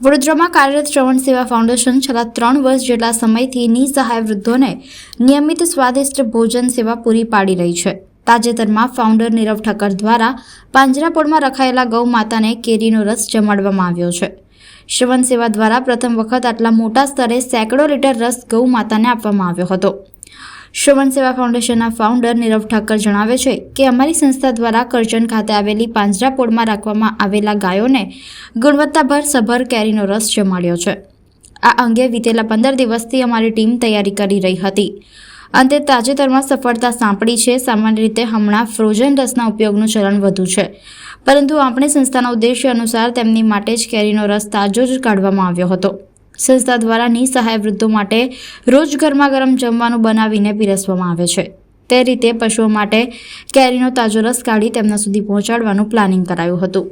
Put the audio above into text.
વડોદરામાં કાર્યરત શ્રવણ સેવા ફાઉન્ડેશન છેલ્લા ત્રણ વર્ષ જેટલા સમયથી નિસહાય વૃદ્ધોને નિયમિત સ્વાદિષ્ટ ભોજન સેવા પૂરી પાડી રહી છે. તાજેતરમાં ફાઉન્ડર નીરવ ઠક્કર દ્વારા પાંજરાપોળમાં રખાયેલા ગૌ માતાને કેરીનો રસ જમાડવામાં આવ્યો છે. શ્રવણ સેવા દ્વારા પ્રથમ વખત આટલા મોટા સ્તરે સેંકડો લીટર રસ ગૌ માતાને આપવામાં આવ્યો હતો. શ્રવણ સેવા ફાઉન્ડેશનના ફાઉન્ડર નીરવ ઠાકર જણાવે છે કે અમારી સંસ્થા દ્વારા કરજણ ખાતે આવેલી પાંજરાપોળમાં રાખવામાં આવેલા ગાયોને ગુણવત્તાભર સભર કેરીનો રસ જમાડ્યો છે. આ અંગે વિતેલા પંદર દિવસથી અમારી ટીમ તૈયારી કરી રહી હતી. અંતે તાજેતરમાં સફળતા સાંપડી છે. સામાન્ય રીતે હમણાં ફ્રોઝન રસના ઉપયોગનું ચલણ વધુ છે. પરંતુ આપણી સંસ્થાના ઉદ્દેશ્ય અનુસાર તેમની માટે જ કેરીનો રસ તાજો જ કાઢવામાં આવ્યો હતો. સંસ્થા દ્વારા નિસહાય વૃદ્ધો માટે રોજ ગરમા ગરમ જમવાનું બનાવીને પીરસવામાં આવે છે. તે રીતે પશુઓ માટે કેરીનો તાજો રસ કાઢી તેમના સુધી પહોંચાડવાનું પ્લાનિંગ કરાયું હતું.